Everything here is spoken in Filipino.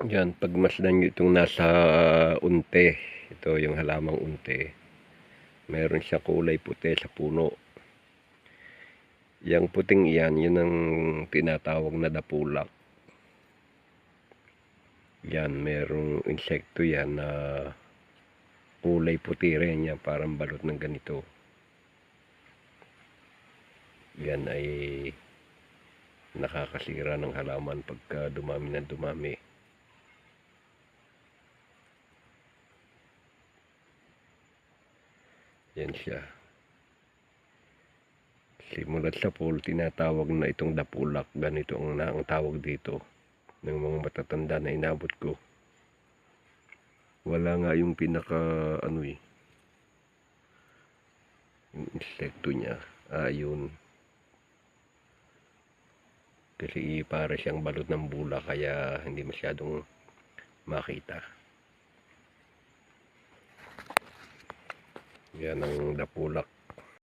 Yan, pagmasdan nyo itong nasa unte, ito yung halamang unte, meron siya kulay puti sa puno. Yang puting iyan, yun ang tinatawag na dapulak. Yan, merong insekto yan na kulay puti rin yan, parang balot ng ganito. Yan ay nakakasira ng halaman pagka dumami na dumami. Yan siya. Simulat sa pool, tinatawag na itong dapulak. Ganito ang, na, tawag dito ng mga matatanda na inabot ko. Wala nga yung pinaka ano eh. Yung insekto niya. Ayun. Kasi para siyang balot ng bula kaya hindi masyadong makita. Yan ang dapulak.